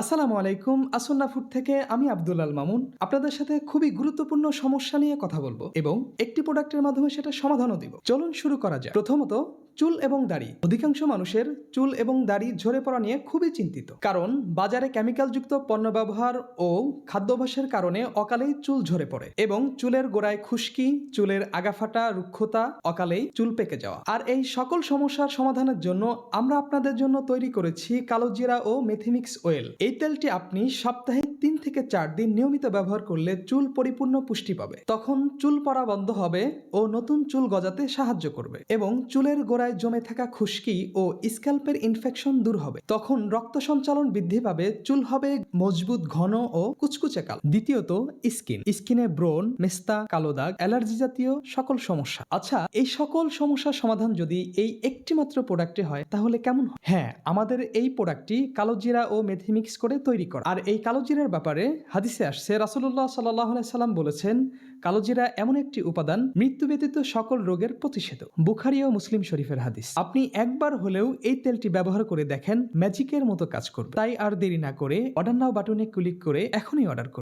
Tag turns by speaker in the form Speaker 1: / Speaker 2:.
Speaker 1: আসসালামু আলাইকুম, আসন্না ফুড থেকে আমি আব্দুল আল মামুন। আপনাদের সাথে খুবই গুরুত্বপূর্ণ সমস্যা নিয়ে কথা বলব এবং একটি প্রোডাক্টের মাধ্যমে সেটা সমাধানও দিব। চলুন শুরু করা যায় প্রথমত চুল এবং দাড়ি। অধিকাংশ মানুষের চুল এবং দাড়ি ঝরে পড়া নিয়ে খুবই চিন্তিত। কারণ, বাজারে কেমিক্যালযুক্ত পণ্য ব্যবহার ও খাদ্যাভ্যাসের কারণে অকালেই চুল ঝরে পড়ে এবং চুলের গোড়ায় খুশকি, চুলের আগাফাটা, রুক্ষতা অকালেই চুল পেকে যাওয়া। আর এই সকল সমস্যার সমাধানের জন্য আমরা আপনাদের জন্য তৈরি করেছি কালোজিরা ও মেথিমিক্স ওয়েল এই তেলটি আপনি সপ্তাহে তিন থেকে চার দিন নিয়মিত ব্যবহার করলে চুল পরিপূর্ণ পুষ্টি পাবে। তখন চুল পড়া বন্ধ হবে ও নতুন চুল গজাতে সাহায্য করবে এবং চুলের গোড়ায় জমে থাকা খুশকি ও স্ক্যাল্পের ইনফেকশন দূর হবে। তখন রক্ত সঞ্চালন বৃদ্ধি পাবে, চুল হবে মজবুত ঘন ও কুচকুচে কালো। দ্বিতীয়ত, স্কিন। স্কিনে ব্রণ, মেস্তা, কালো দাগ, অ্যালার্জি জাতীয় সকল সমস্যা। আচ্ছা এই সকল সমস্যার সমাধান যদি এই একটি মাত্র প্রোডাক্টে হয়, তাহলে কেমন হয়? হ্যাঁ আমাদের এই প্রোডাক্টটি কালোজিরা ও মেথি মিক্স করে তৈরি করা। আর এই কালোজিরার ব্যাপারে হাদিসে আসছে রাসুল্লাহ সাল্লাহ সাল্লাম বলেছেন কালোজিরা এমন একটি উপাদান মৃত্যু ব্যতীত সকল রোগের প্রতিষেধক। বুখারি ও মুসলিম শরীফের হাদিস। আপনি একবার হলেও এই তেলটি ব্যবহার করে দেখেন, ম্যাজিকের মতো কাজ করবে। তাই আর দেরি না করে অর্ডার নাও বাটনে ক্লিক করে এখনই অর্ডার করুন।